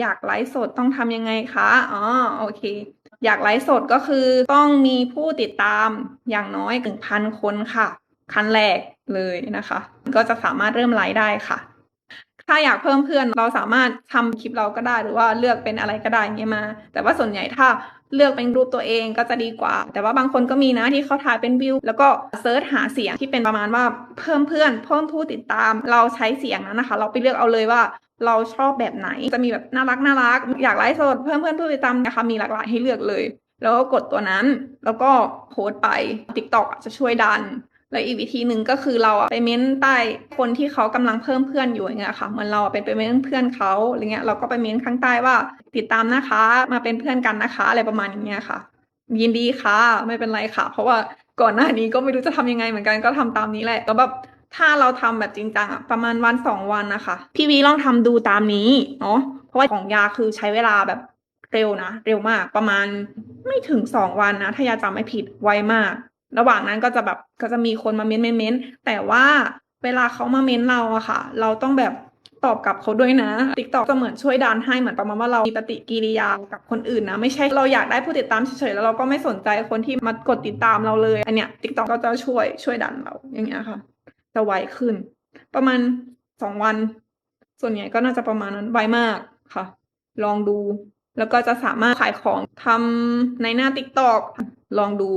อยากไลฟ์สดต้องทำยังไงคะ อ๋อ โอเค อยากไลฟ์สดก็คือต้องมีผู้ติดตามอย่างน้อย1,000คนค่ะ ขั้นแรกเลยนะคะ ก็จะสามารถเริ่มไลฟ์ได้ค่ะ ถ้าอยากเพิ่มเพื่อนเราสามารถทำคลิปเราก็ได้หรือว่าเลือกเป็นอะไรก็ได้เงี้ยมา แต่ว่าส่วนใหญ่ถ้าเลือกเป็นรูปตัวเองก็จะดีกว่า แต่ว่าบางคนก็มีนะที่เขาถ่ายเป็นวิว แล้วก็เซิร์ชหาเสียงที่เป็นประมาณว่าเพิ่มเพื่อน เพิ่มผู้ติดตาม เราใช้เสียงนั้นนะคะ เราไปเลือกเอาเลยว่า เราชอบแบบไหน จะมีแบบน่ารักน่ารัก อยากไลฟ์สดเพิ่มเพื่อนผู้ติดตามนะคะมีหลากหลายให้เลือกเลย แล้วก็กดตัวนั้น แล้วก็โพสต์ไป TikTok อะจะช่วยดัน แล้วอีกวิธีหนึ่งก็คือเราอะไปเม้นใต้คนที่เขากำลังเพิ่มเพื่อนอยู่อย่างเงี้ยค่ะเหมือนเราอะเป็นไปเม้นเพื่อนเขาอะไรเงี้ยเราก็ไปเม้นข้างใต้ว่าติดตามนะคะ มาเป็นเพื่อนกันนะคะ อะไรประมาณอย่างเงี้ยค่ะ ยินดีค่ะ ไม่เป็นไรค่ะ เพราะว่าก่อนหน้านี้ก็ไม่รู้จะทำยังไงเหมือนกันก็ทำตามนี้แหละแล้วแบบ ถ้าเราทำแบบจริงจังอะประมาณวันสองวันนะคะ พี่วีลองทำดูตามนี้เนาะเพราะว่าของยาคือใช้เวลาแบบเร็วนะ เร็วมากประมาณไม่ถึงสองวันนะ ถ้ายาจำไม่ผิดไวมาก ระหว่างนั้นก็จะแบบก็จะมีคนมาเม้นเม้นเม้นแต่ว่าเวลาเขามาเม้นเราอะค่ะ เราต้องแบบตอบกลับเขาด้วยนะติ๊กต็อกจะเหมือนช่วยดันให้เหมือนประมาณว่าเรามีปฏิกิริยากับคนอื่นนะ ไม่ใช่เราอยากได้ผู้ติดตามเฉยๆแล้วเราก็ไม่สนใจคนที่มากดติดตามเราเลย อันเนี้ยติ๊กต็อกก็จะช่วยช่วยดันเราอย่างเงี้ยค่ะ จะไวขึ้น ประมาณสองวัน ส่วนใหญ่ก็น่าจะประมาณนั้นไวมากค่ะ ลองดู แล้วก็จะสามารถขายของทำในหน้าติ๊กต็อกลองดู